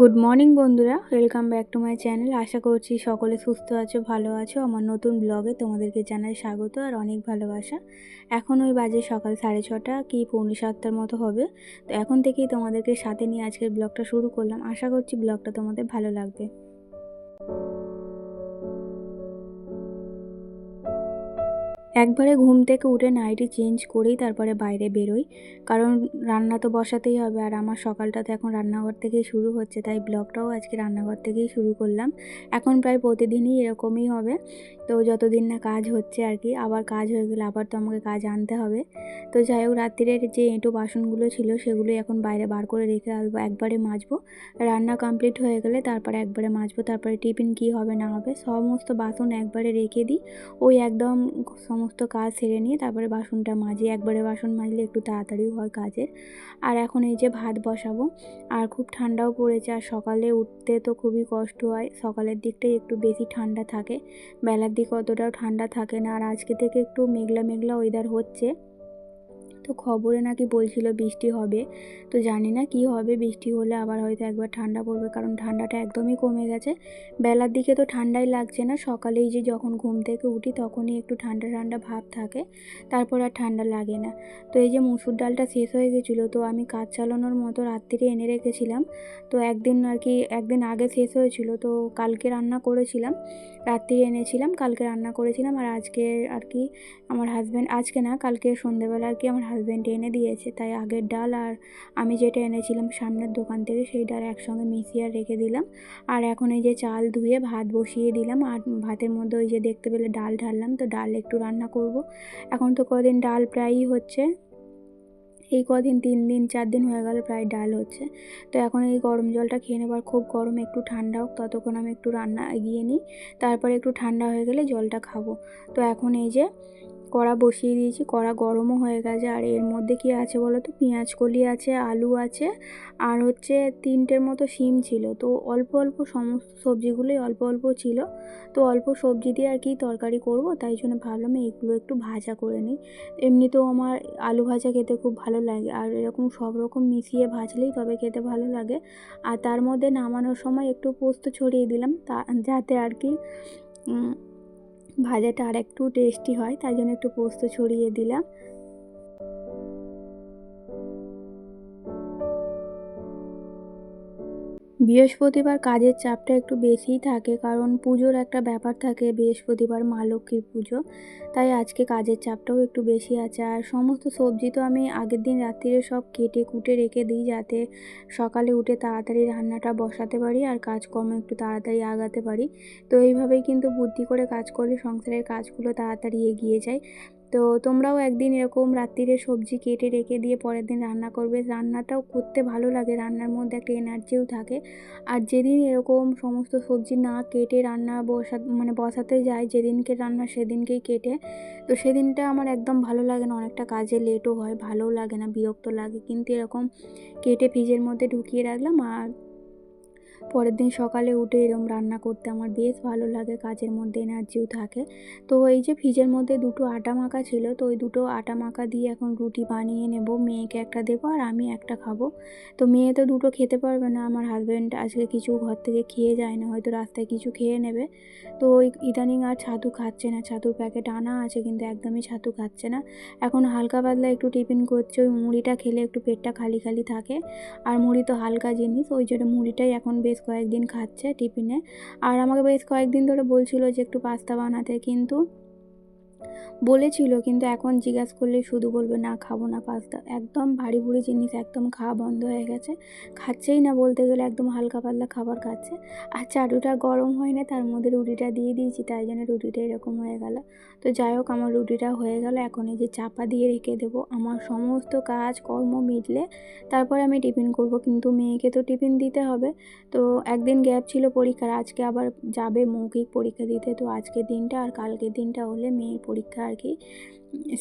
Good morning বন্ধুরা। Welcome back to my channel আশা করছি সকলে সুস্থ আছো, ভালো আছো। আমার নতুন ব্লগে তোমাদেরকে জানাই স্বাগত আর অনেক ভালোবাসা। এখন ওই বাজে সকাল সাড়ে ছটা, কি পৌনে সাতটার মতো হবে। তো এখন থেকেই তোমাদেরকে সাথে নিয়ে আজকের ব্লগটা শুরু করলাম। আশা করছি ব্লগটা তোমাদের ভালো লাগবে। একবারে ঘুম থেকে উঠে নাইটি চেঞ্জ করেই তারপরে বাইরে বেরোই। কারণ রান্না তো বসাতেই হবে, আর আমার সকালটা তো এখন রান্নাঘর থেকেই শুরু হচ্ছে, তাই ব্লগটাও আজকে রান্নাঘর থেকেই শুরু করলাম। এখন প্রায় প্রতিদিনই এরকমই হবে, তো যতদিন না কাজ হচ্ছে আর কি, আবার কাজ হয়ে গেলে আবার তো আমাকে কাজ আনতে হবে। তো যাই হোক, রাত্রিরের যে এঁটো বাসনগুলো ছিল সেগুলো এখন বাইরে বার করে রেখে আসব, একবারে মাজবো। রান্না কমপ্লিট হয়ে গেলে তারপরে একবারে মাজবো, তারপরে টিফিন কি হবে না হবে, সমস্ত বাসন একবারে রেখে দিই। ওই একদম সমস্ত কাজ সেরে নিয়ে তারপরে বাসনটা মাজি। একবারে বাসন মাজলে একটু তাড়াতাড়িও হয় কাজের। আর এখন এই যে ভাত বসাবো, আর খুব ঠান্ডাও পড়েছে। আর সকালে উঠতে তো খুবই কষ্ট হয়। সকালের দিকটাই একটু বেশি ঠান্ডা থাকে। বেলার দিক অতটাও ঠান্ডা থাকে না। আর আজকে থেকে একটু মেঘলা মেঘলা ওয়েদার হচ্ছে। তো খবরে নাকি বলছিল বৃষ্টি হবে। তো জানি না কি হবে, বৃষ্টি হলে আবার হয়তো একবার ঠান্ডা পড়বে, কারণ ঠান্ডাটা একদমই কমে গেছে। বেলার দিকে তো ঠান্ডাই লাগছে না, সকালেই যে যখন ঘুম থেকে উঠি তখনই একটু ঠান্ডা ঠান্ডা ভাব থাকে, তারপর আর ঠান্ডা লাগে না। তো এই যে মুসুর ডালটা শেষ হয়ে গেছিল, তো আমি কাজ চালানোর মতো রাত্রিরে এনে রেখেছিলাম। তো একদিন আর কি, একদিন আগে শেষ হয়েছিল, তো কালকে রান্না করেছিলাম রাত্রি এনেছিলাম, কালকে রান্না করেছিলাম, আর আজকে আর কি আমার হাজব্যান্ড আজকে না, কালকে সন্ধেবেলা আর কি আমার হাজব্যান্ড এনে দিয়েছে, তাই আগের ডাল আর আমি যেটা এনেছিলাম সামনের দোকান থেকে সেই ডাল একসঙ্গে মিশিয়ে রেখে দিলাম। আর এখন এই যে চাল ধুয়ে ভাত বসিয়ে দিলাম, আর ভাতের মধ্যে ওই যে দেখতে পেলে ডাল ঢাললাম, তো ডাল একটু রান্না করব। এখন তো কদিন ডাল প্রায়ই হচ্ছে, এই কদিন তিন দিন চার দিন হয়ে গেল প্রায় ডাল হচ্ছে। তো এখন এই গরম জলটা খেয়ে নেবার খুব গরম একটু ঠান্ডা হোক, ততক্ষণ আমি একটু রান্না এগিয়ে নিই, তারপরে একটু ঠান্ডা হয়ে গেলে জলটা খাব। তো এখন এই যে কড়া বসিয়ে দিয়েছি, কড়া গরমও হয়ে গেছে। আর এর মধ্যে কি আছে বলো তো? পেঁয়াজ কলি আছে, আলু আছে, আর হচ্ছে তিনটের মতো শিম ছিল। তো অল্প অল্প সমস্ত সবজিগুলোই অল্প অল্প ছিল। তো অল্প সবজি দিয়ে আর কি তরকারি করব, তাই জন্য ভাবলাম এইগুলো একটু ভাজা করে নিই। এমনিতেও আমার আলু ভাজা খেতে খুব ভালো লাগে, আর এরকম সব রকম মিশিয়ে ভাজলেই তবে খেতে ভালো লাগে। আর তার মধ্যে নামানোর সময় একটু পোস্ত ছড়িয়ে দিলাম, তা যাতে আর কি ভাজাটা আর একটু টেস্টি হয় তাই জন্য একটু পোস্ত ছড়িয়ে দিলাম। বৃহস্পতিবার কাজের চাপটা একটু বেশিই থাকে, কারণ পুজোর একটা ব্যাপার থাকে, বৃহস্পতিবার মা লক্ষ্মীর পুজো। তাই আজকে কাজের চাপটাও একটু বেশি আছে। আর সমস্ত সবজি তো আমি আগের দিন রাত্রিরে সব কেটে কুটে রেখে দিই যাতে সকালে উঠে তাড়াতাড়ি রান্নাটা বসাতে পারি আর কাজকর্ম একটু তাড়াতাড়ি আগাতে পারি। তো এইভাবেই কিন্তু বুদ্ধি করে কাজ করলে সংসারের কাজগুলো তাড়াতাড়ি এগিয়ে যায়। তো তোমরাও একদিন এরকম রাত্রিরে সবজি কেটে রেখে দিয়ে পরের দিন রান্না করবে। রান্নাটাও করতে ভালো লাগে, রান্নার মধ্যে একটা এনার্জিও থাকে। আর যেদিন এরকম সমস্ত সবজি না কেটে রান্না বসা মানে বসাতে যায় যেদিনকে রান্না সেদিনকেই কেটে। তো সেদিনটা আমার একদম ভালো লাগে না, অনেকটা কাজে লেটও হয়, ভালোও লাগে না, বিরক্ত লাগে। কিন্তু এরকম কেটে ফ্রিজের মধ্যে ঢুকিয়ে রাখলাম আর পরের দিন সকালে উঠে এরম রান্না করতে আমার বেশ ভালো লাগে, কাজের মধ্যে এনার্জিও থাকে। তো এই যে ফ্রিজের মধ্যে দুটো আটা মাখা ছিল, তো ওই দুটো আটা মাখা দিয়ে এখন রুটি বানিয়ে নেব, মেয়েকে একটা দেবো আর আমি একটা খাব। তো মেয়ে তো দুটো খেতে পারবে না, আমার হাজব্যান্ড আজকে কিছু ঘর থেকে খেয়ে যায় না হয়তো রাস্তায় কিছু খেয়ে নেবে। তো ওই ইদানিং আর ছাতু খাচ্ছে না, ছাতুর প্যাকেট আনা আছে কিন্তু একদমই ছাতু খাচ্ছে না। এখন হালকা পাতলা একটু টিফিন করছে, ওই মুড়িটা খেলে একটু পেটটা খালি খালি থাকে। আর মুড়ি তো হালকা জিনিস, ওই জন্য মুড়িটাই এখন বেশ কয়েকদিন খাচ্ছে টিফিনে। আর আমাকে বেশ কয়েকদিন ধরে বলছিল যে একটু পাস্তা বানাতে কিন্তু বলেছিল, কিন্তু এখন জিজ্ঞাসা করলেই শুধু বলবে, না, খাব না পাস্তা। একদম ভারী ভুড়ি জিনিস একদম খাওয়া বন্ধ হয়ে গেছে। খাচ্ছেই না বলতে গেলে একদম হালকা পাতলা খাবার খাচ্ছে। আর চাটুটা গরম হয় না, তার মধ্যে রুটিটা দিয়ে দিয়েছি, তাই জন্য রুটিটা এরকম হয়ে গেল। তো যাই হোক, আমার রুটিটা হয়ে গেল। এখন এই যে চাপা দিয়ে রেখে দেবো। আমার সমস্ত কাজ, কর্ম মিটলে তারপরে আমি টিফিন করব। কিন্তু মেয়েকে তো টিফিন দিতে হবে। তো একদিন গ্যাপ ছিল পরীক্ষার, আজকে আবার যাবে মৌখিক পরীক্ষা দিতে। তো আজকের দিনটা আর কালকের দিনটা হলে মেয়ের পরীক্ষা আর কি,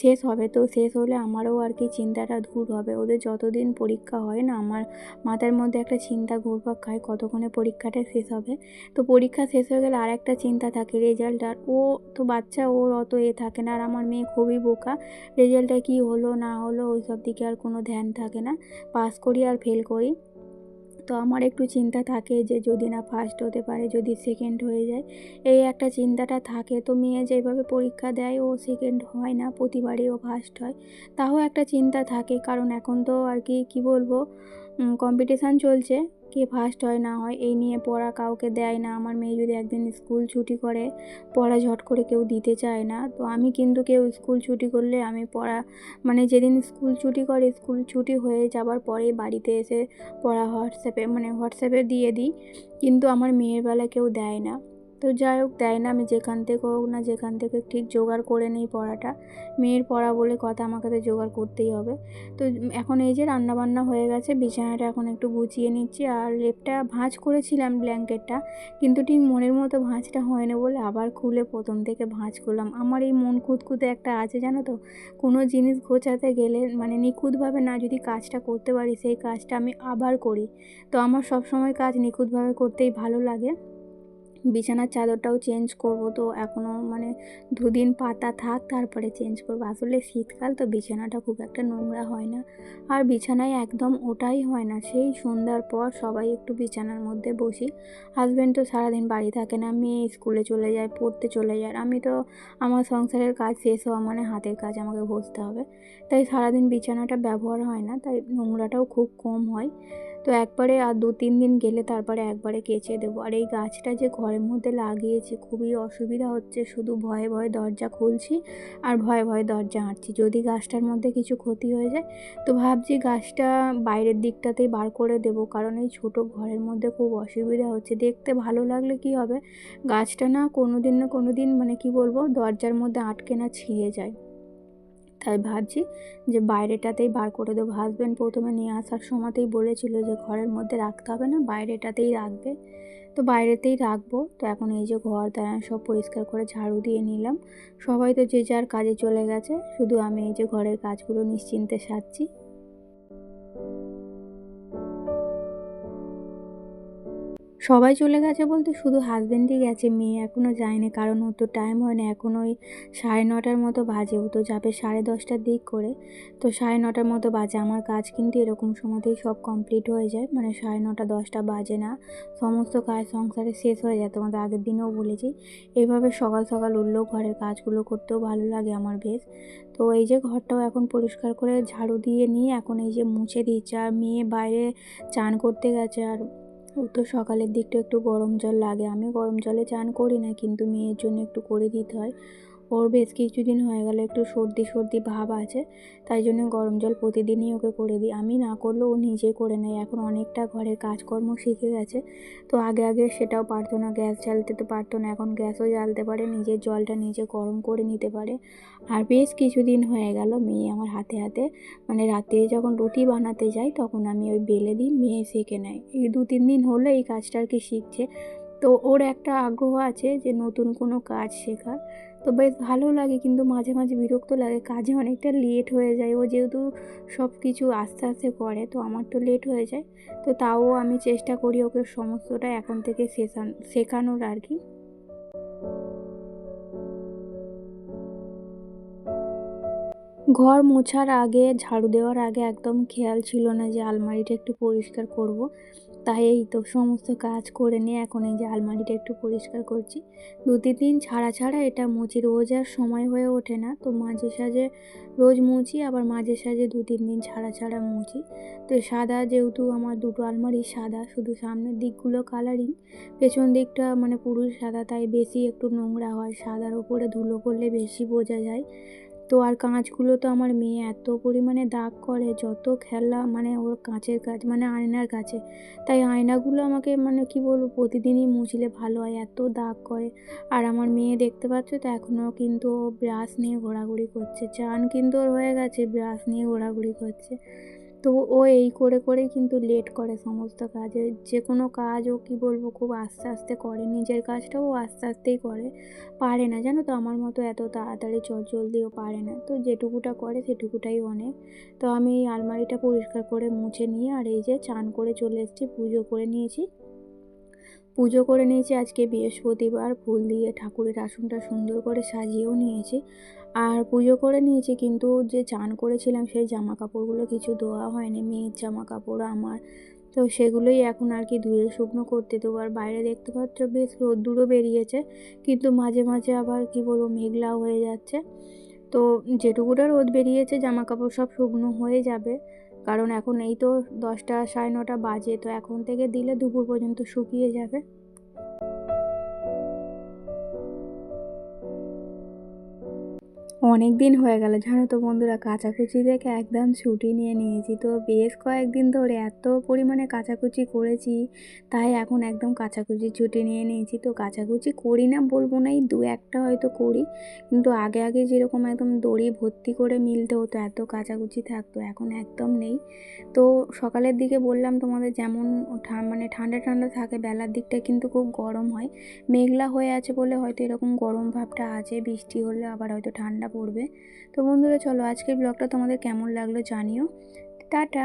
শেষ হবে। তো শেষ হলে আমারও আর কি চিন্তাটা দূর হবে। ওদের যতদিন পরীক্ষা হয় না, আমার মাথার মধ্যে একটা চিন্তা ঘুরপাক খায় কতক্ষণে পরীক্ষাটা শেষ হবে। তো পরীক্ষা শেষ হয়ে গেলে আর একটা চিন্তা থাকে রেজাল্ট আর ও তো বাচ্চা, ওর অত এ থাকে না। আর আমার মেয়ে খুবই বোকা রেজাল্টটা কী হলো না হলো ওই সব দিকে আর কোনো ধ্যান থাকে না। পাস করি আর ফেল করি। তো আমার একটু চিন্তা থাকে যে যদি না ফার্স্ট হতে পারে, যদি সেকেন্ড হয়ে যায়, এই একটা চিন্তাটা থাকে। তো মেয়ে যেভাবে পরীক্ষা দেয়, ও সেকেন্ড হয় না, প্রতিবারই ও ফার্স্ট হয়। তাও একটা চিন্তা থাকে, কারণ এখন তো আর কি, কী বলব কম্পিটিশান চলছে। কে ফার্স্ট হয় না হয়, এই নিয়ে পড়া কাউকে দেয় না। আমার মেয়ে যদি একদিন স্কুল ছুটি করে, পড়া ঝট করে কেউ দিতে চায় না। তো আমি কিন্তু কেউ স্কুল ছুটি করলে আমি পড়া মানে যেদিন স্কুল ছুটি করে, স্কুল ছুটি হয়ে যাবার পরেই বাড়িতে এসে পড়া হোয়াটসঅ্যাপে মানে হোয়াটসঅ্যাপে দিয়ে দিই। কিন্তু আমার মেয়ের বেলা কেউ দেয় না। তো যাই হোক, দেয় না, আমি যেখান থেকে হোক না যেখান থেকে ঠিক জোগাড় করে নিই পড়াটা। মেয়ের পড়া বলে কথা আমাকে তো জোগাড় করতেই হবে। তো এখন এই যে রান্নাবান্না হয়ে গেছে, বিছানাটা এখন একটু গুছিয়ে নিচ্ছি। আর লেপটা ভাঁজ করেছিলাম ব্ল্যাঙ্কেটটা, কিন্তু ঠিক মনের মতো ভাঁজটা হয় না বলে আবার খুলে প্রথম থেকে ভাঁজ করলাম। আমার এই মন খুঁতখুঁতে একটা আছে, জানো তো? কোনো জিনিস গোছাতে গেলে মানে নিখুঁতভাবে না যদি কাজটা করতে পারি, সেই কাজটা আমি আবার করি। তো আমার সব সময় কাজ নিখুঁতভাবে করতেই ভালো লাগে। বিছানার চাদরটাও চেঞ্জ করব তো এখনও মানে দুদিন পাতা থাক তারপরে চেঞ্জ করব। আসলে শীতকাল তো বিছানাটা খুব একটা নোংরা হয় না। আর বিছানায় একদম ওটাই হয় না। সেই সন্ধ্যার পর সবাই একটু বিছানার মধ্যে বসি। হাজব্যান্ড তো সারাদিন বাড়ি থাকে না, মেয়ে স্কুলে চলে যায়, পড়তে চলে যায়। আমি তো আমার সংসারের কাজ শেষ হওয়া মানে হাতের কাজ আমাকে বসতে হবে। তাই সারাদিন বিছানাটা ব্যবহার হয় না, তাই নোংরাটাও খুব কম হয়। তো একবারে আর দু তিন দিন গেলে তারপরে একবারে কেচে দেবো। আর এই গাছটা যে ঘরের মধ্যে লাগিয়েছি, খুবই অসুবিধা হচ্ছে। শুধু ভয়ে ভয়ে দরজা খুলছি আর ভয়ে ভয়ে দরজা হাঁটছি যদি গাছটার মধ্যে কিছু ক্ষতি হয়ে যায়, তো ভাবছি গাছটা বাইরের দিকটাতেই বার করে দেবো। কারণ এই ছোটো ঘরের মধ্যে খুব অসুবিধা হচ্ছে। দেখতে ভালো লাগলে কি হবে? গাছটা না কোনো দিন না কোনো দিন মানে কি বলব? দরজার মধ্যে আটকে না ছিঁড়ে যায়। তাই ভাবছি যে বাইরেটাতেই বার করে দেবো। হাজব্যান্ড প্রথমে নিয়ে আসার সময়তেই বলেছিল যে ঘরের মধ্যে রাখতে হবে না, বাইরেটাতেই রাখবে। তো বাইরেতেই রাখব। তো এখন এই যে ঘর দ্বারা সব পরিষ্কার করে ঝাড়ু দিয়ে নিলাম। সবাই তো যে যার কাজে চলে গেছে। শুধু আমি এই যে ঘরের কাজগুলো নিশ্চিন্তে সারছি। সবাই চলে গেছে বলতে শুধু হাজব্যান্ডই গেছে, মেয়ে এখনও যায়নি, কারণ ও তো টাইম হয় না এখন ওই সাড়ে নটার মতো বাজে, ও তো যাবে সাড়ে দশটার দিক করে, তো সাড়ে নটার মতো বাজে, আমার কাজ কিন্তু এরকম সময়তেই সব কমপ্লিট হয়ে যায় মানে সাড়ে নটা, দশটা বাজে না, সমস্ত কাজ সংসারে শেষ হয়ে যায়, তোমাদের আগের দিনেও বলেছি, এইভাবে সকাল সকাল উঠলেও ঘরের কাজগুলো করতেও ভালো লাগে আমার বেশ, তো এই যে ঘরটাও এখন পরিষ্কার করে ঝাড়ু দিয়ে নিয়ে, এখন এই যে মুছে দিচ্ছে আর মেয়ে বাইরে চান করতে গেছে, আর তো সকালের দিকটা একটু গরম জল লাগে। আমি গরম জলে চান করি না, কিন্তু মেয়ের জন্য একটু করে দিতে হয়। ওর বেশ কিছুদিন হয়ে গেল, একটু সর্দি সর্দি ভাব আছে, তাই জন্য গরম জল প্রতিদিনই ওকে করে দিই। আমি না করলেও ও নিজে করে নেয়, এখন অনেকটা ঘরের কাজকর্ম শিখে গেছে, তো আগে আগে সেটাও পারতো না, গ্যাস জ্বালতে তো পারতো না, এখন গ্যাসও জ্বালতে পারে, নিজের জলটা নিজে গরম করে নিতে পারে। আর বেশ কিছুদিন হয়ে গেল মেয়ে আমার হাতে হাতে মানে রাতে যখন রুটি বানাতে যাই তখন আমি ওই বেলে দিই, মেয়ে শিখে নেয়। এই দু তিন দিন হলো এই কাজটা আর কি শিখছে, তো ওর একটা আগ্রহ আছে যে নতুন কোনো কাজ শেখার তো বেশ ভালো লাগে, কিন্তু মাঝে মাঝে বিরক্ত লাগে। কাজে অনেকটা লেট হয়ে যায়। ও যেহেতু সব কিছু আস্তে আস্তে করে, তো আমার তো লেট হয়ে যায়। তো তাও আমি চেষ্টা করি ওকে সমস্তটা এখন থেকে শেখান শেখানোর আর কি। ঘর মোছার আগে, ঝাড়ু দেওয়ার আগে একদম খেয়াল ছিল না যে আলমারিটা একটু পরিষ্কার করব। তাই এই তো সমস্ত কাজ করে নিয়ে এখন এই যে আলমারিটা একটু পরিষ্কার করছি। দু তিন দিন ছাড়া ছাড়া এটা মুচি রোজ আর সময় হয়ে ওঠে না। তো মাঝে সাঝে রোজ মুছি, আবার মাঝে সাঝে দু তিন দিন ছাড়া ছাড়া মুছি। তো সাদা যেহেতু আমার দুটো আলমারি সাদা, শুধু সামনের দিকগুলো কালারিং পেছন দিকটা মানে পুরুষ সাদা, তাই বেশি একটু নোংরা হয়। সাদার ওপরে ধুলো পড়লে বেশি বোঝা যায়। তো আর কাঁচগুলো তো আমার মেয়ে এত পরিমাণে দাগ করে, যত খেলা মানে ওর কাঁচের কাজ মানে আয়নার কাছে। তাই আয়নাগুলো আমাকে মানে কি বলব, প্রতিদিনই মুছলে ভালো হয়, এত দাগ করে। আর আমার মেয়ে দেখতে পাচ্ছ তো এখনও কিন্তু ও ব্রাশ নিয়ে ঘোরাঘুরি করছে। চান কিন্তু ওর হয়ে গেছে, ব্রাশ নিয়ে ঘোরাঘুরি করছে। তো ও এই করে করেই কিন্তু লেট করে সমস্ত কাজে। যে কোনো কাজ ও কী বলব, খুব আস্তে আস্তে করে। নিজের কাজটাও ও আস্তে আস্তেই করে। পারে না, জানো তো? আমার মতো এত তাড়াতাড়ি চট জলদিও পারে না। তো যেটুকুটা করে সেটুকুটাই অনেক। তো আমি এই আলমারিটা পরিষ্কার করে মুছে নিয়ে আর এই যে চান করে চলে এসেছি, পুজো করে নিয়েছি। পুজো করে নিয়েছি আজকে বৃহস্পতিবার। ফুল দিয়ে ঠাকুরের আসনটা সুন্দর করে সাজিয়েও নিয়েছি। আর পুজো করে নিয়েছি, কিন্তু যে চান করেছিলাম সেই জামা কাপড়গুলো কিছু ধোয়া হয়নি, মেয়ের জামা কাপড় আমার। তো সেগুলোই এখন আর কি ধুয়ে শুকনো করতে দেবো। আর বাইরে দেখতে পাচ্ছ বেশ রোদ্দুরও বেরিয়েছে, কিন্তু মাঝে মাঝে আবার কি বলব মেঘলাও হয়ে যাচ্ছে। তো যেটুকুটা রোদ বেরিয়েছে জামা কাপড় সব শুকনো হয়ে যাবে। কারণ এখন এই তো দশটা সাড়ে নটা বাজে, তো এখন থেকে দিলে দুপুর পর্যন্ত শুকিয়ে যাবে। অনেক দিন হয়ে গেল, জানো তো বন্ধুরা, কাচাকুচি থেকে একদম ছুটি নিয়ে নিয়েছি। তো বেশ কয়েকদিন ধরে এত পরিমাণে কাচাকুচি করেছি, তাই এখন একদম কাচাকুচি ছুটি নিয়ে নিয়েছি। তো কাচাকুচি করি না বলব না, এই দু একটা হয়তো করি, কিন্তু আগে আগে যেরকম একদম দড়ি ভর্তি করে মিলতে হতো, এত কাচাকুচি থাকতো, এখন একদম নেই। তো সকালের দিকে বললাম তোমাদের যেমন মানে ঠান্ডা ঠান্ডা থাকে, বেলার দিকটা কিন্তু খুব গরম হয়। মেঘলা হয়ে আছে বলে হয়তো এরকম গরম ভাবটা আছে, বৃষ্টি হলে আবার হয়তো ঠান্ডা পড়বে। তো বন্ধুরা চলো আজকের ব্লগটা তোমাদের কেমন লাগল জানিও। টাটা।